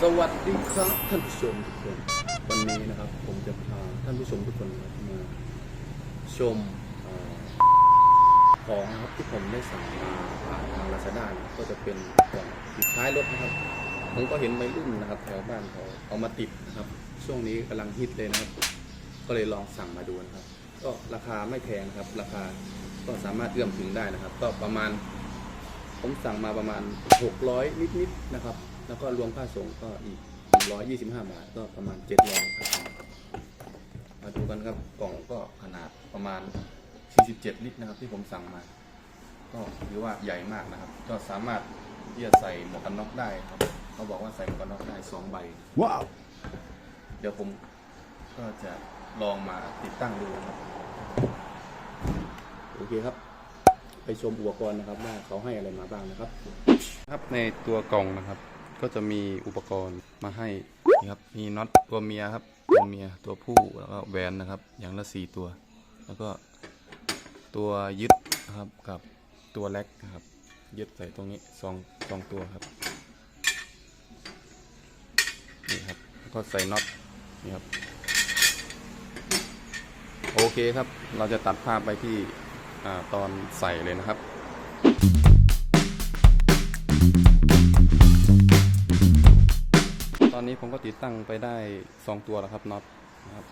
สวัสดีครับท่านผู้ชมทุกคน วันนี้นะครับผมจะพาท่านผู้ชมทุกคนนะครับมาชมเอ่อของนะครับที่ผมได้สั่งมาผ่านทางลาซาด้าก็จะเป็นกล่องติดท้ายรถนะครับ ผมก็เห็นวัยรุ่นนะครับ แถวบ้านเขาเอามาติดนะครับ ช่วงนี้กำลังฮิตเลยนะครับ ก็เลยลองสั่งมาดูนะครับ ก็ราคาไม่แพงนะครับ ราคาก็สามารถเอื้อมถึงได้นะครับ ก็ประมาณ ผมสั่งมาประมาณ 600 นิดๆนะครับ แล้วก็รวมค่าส่งก็อีก 125 บาทก็ประมาณ 700ครับมาดูกันครับกล่องก็ขนาดประมาณ 47 ลิตรนะครับ ที่ผมสั่งมา ก็ถือว่าใหญ่มากนะครับ ก็สามารถที่จะใส่หมวกกันน็อกได้ครับเขาบอกว่าใส่หมวกกันน็อกได้2ใบ ว้าว เดี๋ยวผมก็จะลองมาติดตั้งดูนะครับ โอเคครับ ไปชมอุปกรณ์นะครับว่าเขาให้อะไรมาบ้างนะครับ ครับในตัวกล่องนะครับ ก็จะมีอุปกรณ์มาให้นี่ครับมีน็อตตัวเมียครับตัวเมียตัวผู้แล้วก็แหวนนะครับ อย่างละสี่ตัว แล้วก็ตัวยึดนะครับกับตัวแล็กนะครับยึดใส่ตรงนี้สองสองตัวครับนี่ครับแล้วก็ใส่น็อตนี่ครับโอเคครับเราจะตัดภาพไปที่ตอนใส่เลยนะครับ อนนี้ผมก็ติดตั้งไปได้ 2 ตัวแล้วครับน็อตนะครับ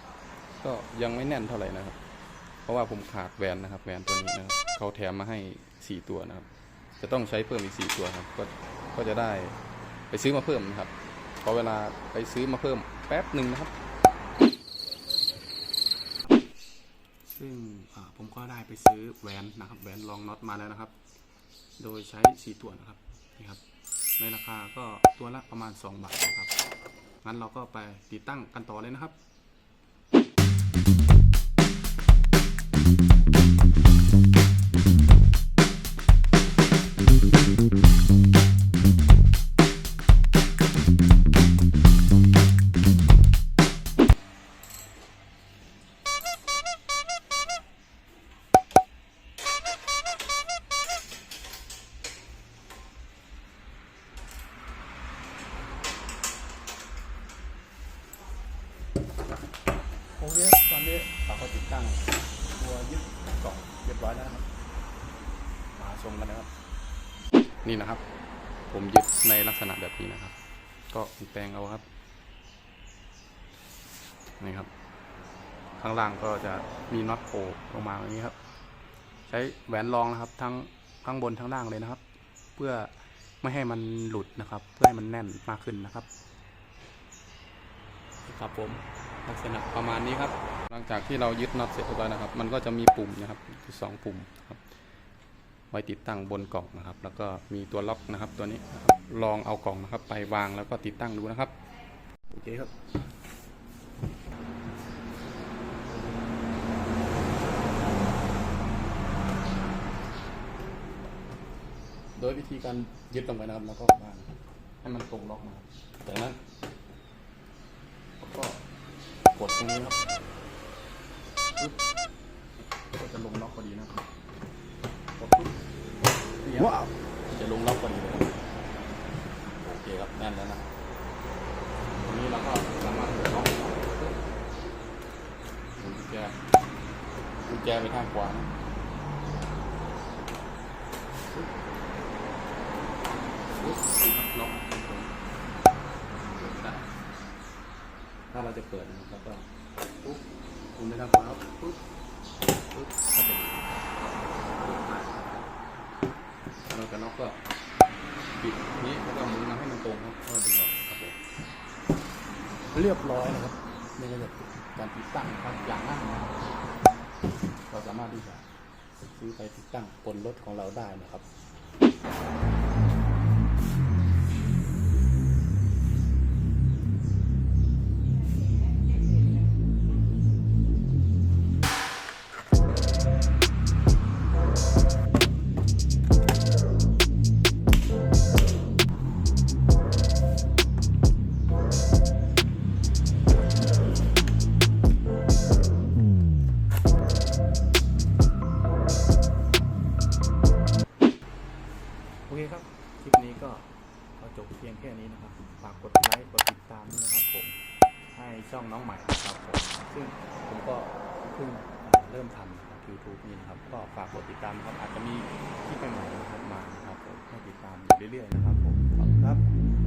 ก็ยังไม่แน่นเท่าไหร่นะครับ เพราะว่าผมขาดแหวนนะครับแหวนตัวนี้นะครับเขาแถมมาให้ 4 ตัวนะครับ จะต้องใช้เพิ่มอีก 4 ตัวครับ ก็ก็จะได้ไปซื้อมาเพิ่มนะครับพอเวลาไปซื้อมาเพิ่มแป๊บหนึ่งนะครับ ซึ่งผมก็ได้ไปซื้อแหวนนะครับแหวนรองน็อตมาแล้วนะครับ โดยใช้ 4 ตัวนะครับนี่ครับ ในราคาก็ตัวละประมาณ 2 บาทนะครับงั้นเราก็ไปติดตั้งกันต่อเลยนะครับ เราก็ติดตั้งตัวยึดกล่องเรียบร้อยแล้วนะครับ มาชมกันนะครับ นี่นะครับ ผมยึดในลักษณะแบบนี้นะครับ ก็แปลงเอาครับ นี่ครับ ข้างล่างก็จะมีน็อตโผล่ลงมาอย่างนี้ครับ ใช้แหวนรองนะครับ ทั้งข้างบนทั้งล่างเลยนะครับ เพื่อไม่ให้มันหลุดนะครับ เพื่อให้มันแน่นมากขึ้นนะครับ ครับผมลักษณะประมาณนี้ครับ ลังจากที่เรายึดน็อตเสร็จเรียบร้อยนะครับ มันก็จะมีปุ่มนะครับสองปุ่มครับ ไว้ติดตั้งบนกล่องนะครับ แล้วก็มีตัวล็อกนะครับ ตัวนี้นะครับลองเอากล่องนะครับ ไปวางแล้วก็ติดตั้งดูนะครับโอเคครับโดยวิธีการยึดลงไปนะครับแล้วก็วางให้มันตรงล็อกนะครับจากนั้นก็กดตรงนี้ครับ ปึ๊บก็จะลงล็อกพอดีนะครับกดปึ๊บนี่ครับว้าวจะลงล็อกพอดีเลยครับโอเคครับแน่นแล้วนะตรงนี้เราก็สามารถเปิดล็อกปึ๊บหมุนกุญแจกุญแจไปทางขวานะปึ๊บปึ๊บนี่ครับล็อกตรงๆเปิดได้ถ้าเราจะเปิดนะครับก็ปุ๊บ คุณไปทางขวาครับปุ๊บปุ๊บก็เป็นเราจะน็อกก็ปิดนี้แล้วก็หมุนมาให้มันตรงครับก็ดึงออกครับผมเรียบร้อยนะครับนี่ก็จะการติดตั้งครับอย่างง่ายนะครับเราสามารถที่จะซื้อไปติดตั้งบนรถของเราได้นะครับ ก็จบเพียงแค่นี้นะครับ ฝากกดไลค์กดติดตามด้วยนะครับผม ให้ช่องน้องใหม่ครับผมซึ่งผมก็เพิ่งเริ่มทำนะครับ YouTube นี่นะครับ ก็ฝากกดติดตามครับ อาจจะมีคลิปใหม่ๆนะครับมานะครับผมให้ติดตามเรื่อยๆนะครับผม ขอบคุณครับ